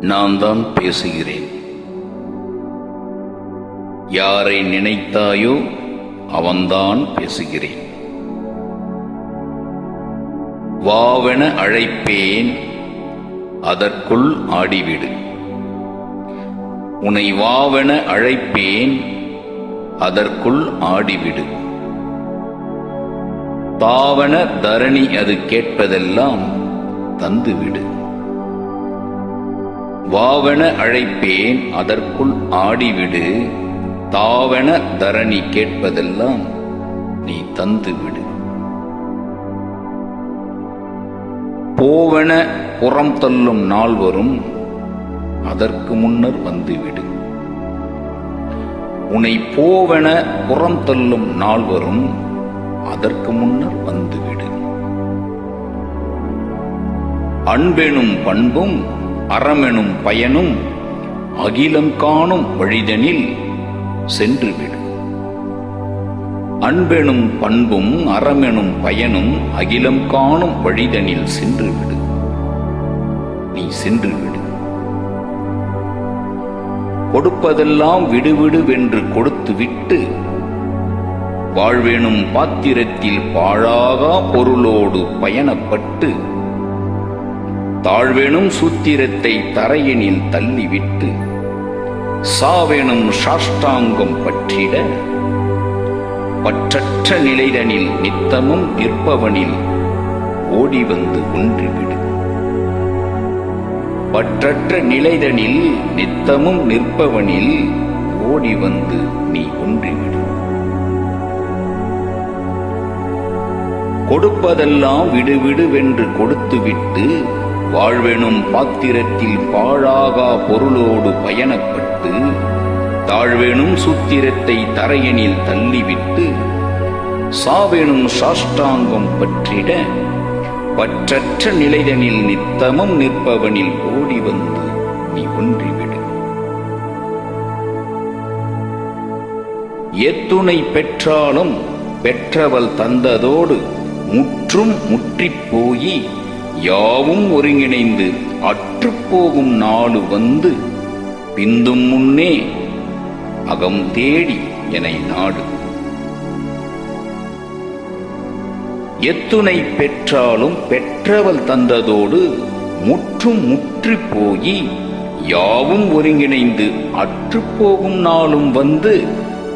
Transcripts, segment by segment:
நான் தான் பேசுகிறேன். யாரை நினைத்தாயோ அவன்தான் பேசுகிறேன். வாவென அழைப்பேன் அதற்குள் ஆடிவிடு. உன்னை வாவென அழைப்பேன் அதற்குள் ஆடிவிடு. தாவன தரணி அது கேட்பதெல்லாம் தந்துவிடு. வாவென அழைப்பேன் அதற்குள் ஆடிவிடு. தாவென தரணி கேட்பதெல்லாம் நீ தந்துவிடு. போவென புறம் தள்ளும் நாள் வரும் அதற்கு முன்னர் வந்துவிடு. உன்னை போவென புறம் தள்ளும் நாள் வரும் அதற்கு முன்னர் வந்துவிடு. அன்பெனும் பண்பும் அறமெனும் பயனும் அகிலம் காணும் வழிதனில் சென்றுவிடும் அன்பெனும் பண்பும் அறமெனும் பயனும் அகிலம் காணும் வழிதனில் சென்றுவிடு. நீ சென்றுவிடு. கொடுப்பதெல்லாம் விடுவிடுவென்று கொடுத்துவிட்டு வாழ்வெனும் பாத்திரத்தில் பாழாகா பொருளோடு பயணப்பட்டு தாழ்வெனும் சூத்திரத்தை தரையினில் தள்ளிவிட்டு சாவேனும் சாஷ்டாங்கம் பற்றிட பற்றற்ற நிலைதனில் நித்தமும் நிற்பவனில் ஓடி வந்து ஒன்றுவிடு. பற்றற்ற நிலைதனில் நித்தமும் நிற்பவனில் ஓடி வந்து நீ ஒன்றிவிடு. கொடுப்பதெல்லாம் விடுவிடுவென்று கொடுத்துவிட்டு வாழ்வெனும் பாத்திரத்தில் பாழாகா பொருளோடு பயணப்பட்டு தாழ்வெனும் சூத்திரத்தை தரையனில் தள்ளிவிட்டு சாவேனும் சாஷ்டாங்கம் பற்றிட பற்றற்ற நிலைதனில் நித்தமும் நிற்பவனில் ஓடி வந்து நீ ஒன்றிவிடு. எத்துணை பெற்றாலும் பெற்றவள் தந்ததோடு முற்றும் முற்றிப் போயி யாவும் ஒருங்கிணைந்து அற்றுப்போகும் நாடு வந்து பிந்தும் முன்னே அகம் தேடி என நாடு. எத்துணை பெற்றாலும் பெற்றவள் தந்ததோடு முற்றும் முற்றி போயி யாவும் ஒருங்கிணைந்து அற்றுப்போகும் நாளும் வந்து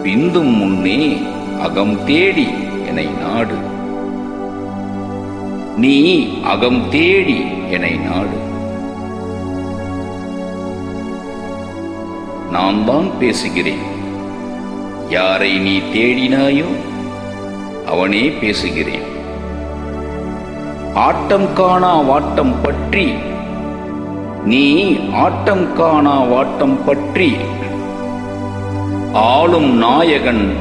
பிந்தும் முன்னே அகம் தேடி என நாடு. நீ அகம் தேடி என்னை நாடு. நான் தான் பேசுகிறேன். யாரை நீ தேடினாயோ அவனே பேசுகிறேன். ஆட்டம் காணா வாட்டம் பற்றி நீ ஆட்டம் காணா வாட்டம் பற்றி ஆளும் நாயகன்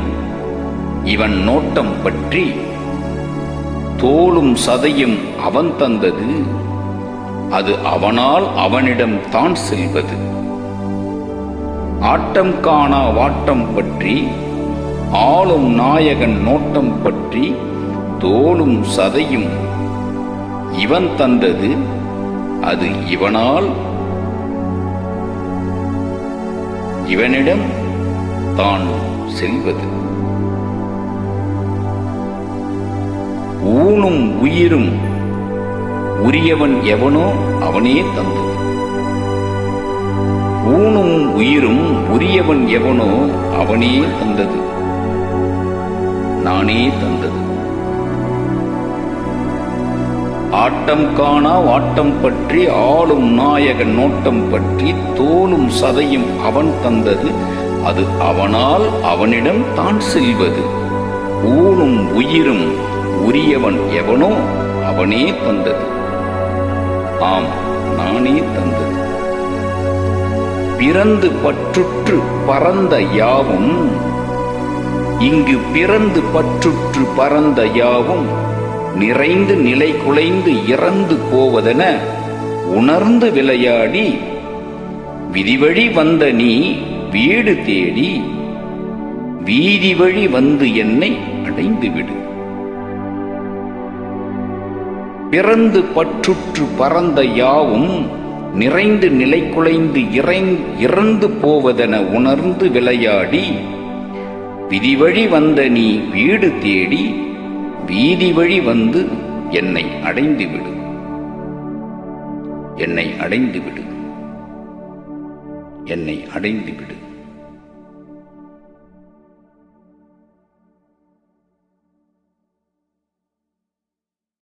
இவன் நோட்டம் பற்றி. தோளும் சதையும் அவன் தந்தது. அது அவனால் அவனிடம் தான் செல்வது. ஆட்டம் காணா வாட்டம் பற்றி ஆளும் நாயகன் நோட்டம் பற்றி தோளும் சதையும் இவன் தந்தது. அது இவனால் இவனிடம் தான் செல்வது. ஊனும் உயிரும் உரியவன் எவனோ அவனே தந்தது. ஊனும் உயிரும் உரியவன் எவனோ அவனே தந்தது. நானே தந்தது. ஆட்டம் காணா ஆட்டம் பற்றி ஆளும் நாயகன் நோட்டம் பற்றி தோலும் சதையும் அவன் தந்தது. அது அவனால் அவனிடம் தான் செல்வது. ஊனும் உயிரும் உரியவன் எவனோ அவனே தந்தது. ஆம் நானே தந்தது. பிறந்து பற்றுற்று பறந்த யாவும் இங்கு பிறந்து பற்றுற்று பறந்த யாவும் நிறைந்து நிலை குலைந்து இறந்து போவதென உணர்ந்து விளையாடி விதிவழி வந்த நீ வீடு தேடி வீதி வழி வந்து என்னை அடைந்து பிறந்து பற்றுற்று பறந்த யாவும் நிறைந்து நிலை குலைந்து இறைந்- இறந்து போவதென உணர்ந்து விளையாடி விதிவழி வந்த நீ வீடு தேடி வீதி வழி வந்து என்னை அடைந்து விடு. என்னை அடைந்து விடு. என்னை அடைந்து விடு.